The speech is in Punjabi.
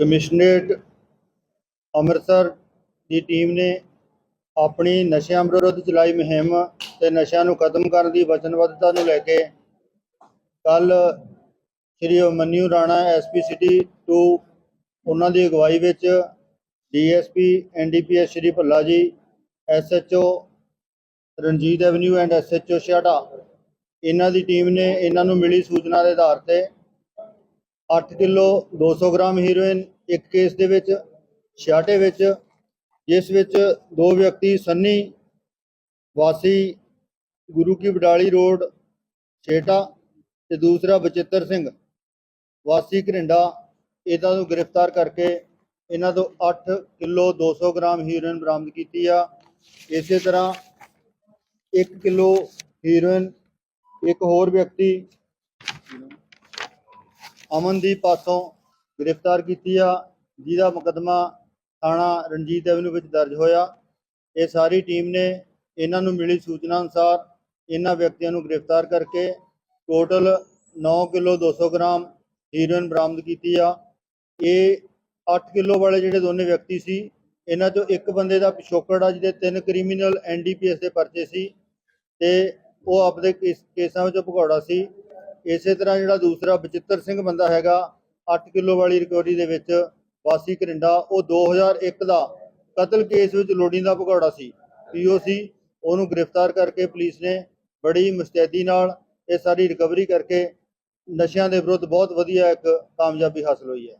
ਕਮਿਸ਼ਨਰੇਟ ਅੰਮ੍ਰਿਤਸਰ ਦੀ ਟੀਮ ਨੇ ਆਪਣੀ ਨਸ਼ਿਆਂ ਵਿਰੁੱਧ ਚਲਾਈ ਮੁਹਿੰਮ ਤੇ ਨਸ਼ਿਆਂ ਨੂੰ ਖਤਮ ਕਰਨ ਦੀ ਵਚਨਬੱਧਤਾ ਨੂੰ ਲੈ ਕੇ ਕੱਲ ਸ੍ਰੀ ਅਮਨਿਊ ਰਾਣਾ ਐਸਪੀ ਸਿਟੀ 2 ਉਹਨਾਂ ਦੀ ਅਗਵਾਈ ਵਿੱਚ DSP, NDPS Shri Bhalla ji, SHO Ranjit avenue and SHO Chhata ਇਹਨਾਂ ਦੀ ਟੀਮ ਨੇ ਇਹਨਾਂ ਨੂੰ ਮਿਲੀ ਸੂਚਨਾ ਦੇ ਆਧਾਰ ਤੇ 8 ਕਿਲੋ 200 ਗ੍ਰਾਮ ਹੀਰੋਇਨ ਇੱਕ ਕੇਸ ਦੇ ਵਿੱਚ ਛਿਆਟੇ ਵਿੱਚ, ਜਿਸ ਵਿੱਚ ਦੋ ਵਿਅਕਤੀ ਸੰਨੀ ਵਾਸੀ, ਗੁਰੂ ਕੀ ਬਡਾਲੀ ਰੋਡ ਛੇਟਾ ਤੇ ਦੂਸਰਾ ਬਚਿੱਤਰ ਸਿੰਘ। ਵਾਸੀ ਘਰਿੰਡਾ, ਇਹਨਾਂ ਨੂੰ ਗ੍ਰਿਫਤਾਰ ਕਰਕੇ ਇਹਨਾਂ ਤੋਂ 8 ਕਿਲੋ 200 ਗ੍ਰਾਮ ਹੀਰੋਇਨ ਬਰਾਮਦ ਕੀਤੀ ਆ। ਇਸੇ ਤਰ੍ਹਾਂ 1 ਕਿਲੋ ਹੀਰੋਇਨ ਇੱਕ ਹੋਰ ਵਿਅਕਤੀ ਅਮਨਦੀਪ ਪਾਸੋਂ ਗ੍ਰਿਫਤਾਰ ਕੀਤੀ ਆ, ਜਿਹਦਾ ਮੁਕੱਦਮਾ ਥਾਣਾ ਰਣਜੀਤ ਐਵਨਿਊ ਵਿੱਚ ਦਰਜ ਹੋਇਆ। ਇਹ ਸਾਰੀ ਟੀਮ ਨੇ ਇਹਨਾਂ ਨੂੰ ਮਿਲੀ ਸੂਚਨਾ ਅਨੁਸਾਰ ਇਹਨਾਂ ਵਿਅਕਤੀਆਂ ਨੂੰ ਗ੍ਰਿਫਤਾਰ ਕਰਕੇ ਟੋਟਲ 9 ਕਿਲੋ 200 ਗ੍ਰਾਮ ਹੀਰੋਇਨ ਬਰਾਮਦ ਕੀਤੀ ਆ। ਇਹ 8 ਕਿਲੋ ਵਾਲੇ ਜਿਹੜੇ ਦੋਨੇ ਵਿਅਕਤੀ ਸੀ, ਇਹਨਾਂ ਚੋਂ ਇੱਕ ਬੰਦੇ ਦਾ ਪਿਛੋਕੜ ਆ, ਜਿਹਦੇ ਤਿੰਨ ਕ੍ਰਿਮੀਨਲ ਐਨਡੀਪੀਐਸ ਦੇ ਪਰਚੇ ਸੀ ਤੇ ਉਹ ਆਪਦੇ ਕੇਸ- ਕੇਸਾਂ ਵਿੱਚੋਂ ਭਗੌੜਾ ਸੀ। ਇਸੇ ਤਰ੍ਹਾਂ ਜਿਹੜਾ ਦੂਸਰਾ ਬਚਿੱਤਰ ਸਿੰਘ ਬੰਦਾ ਹੈਗਾ 8 ਕਿਲੋ ਵਾਲੀ ਰਿਕਵਰੀ ਦੇ ਵਿੱਚ ਵਾਸੀ ਕਰਿੰਡਾ ਉਹ 2001 ਦਾ ਕਤਲ ਕੇਸ ਵਿੱਚ ਲੋੜੀਂਦਾ ਭਗੌੜਾ ਸੀ। ਪੀਓਸੀ ਉਹਨੂੰ ਗ੍ਰਿਫਤਾਰ ਕਰਕੇ ਪੁਲਿਸ ਨੇ ਬੜੀ ਮੁਸਤੈਦੀ ਨਾਲ ਇਹ ਸਾਰੀ ਰਿਕਵਰੀ ਕਰਕੇ ਨਸ਼ਿਆਂ ਦੇ ਵਿਰੁੱਧ ਬਹੁਤ ਵਧੀਆ ਇੱਕ ਕਾਮਯਾਬੀ ਹਾਸਲ ਹੋਈ ਹੈ।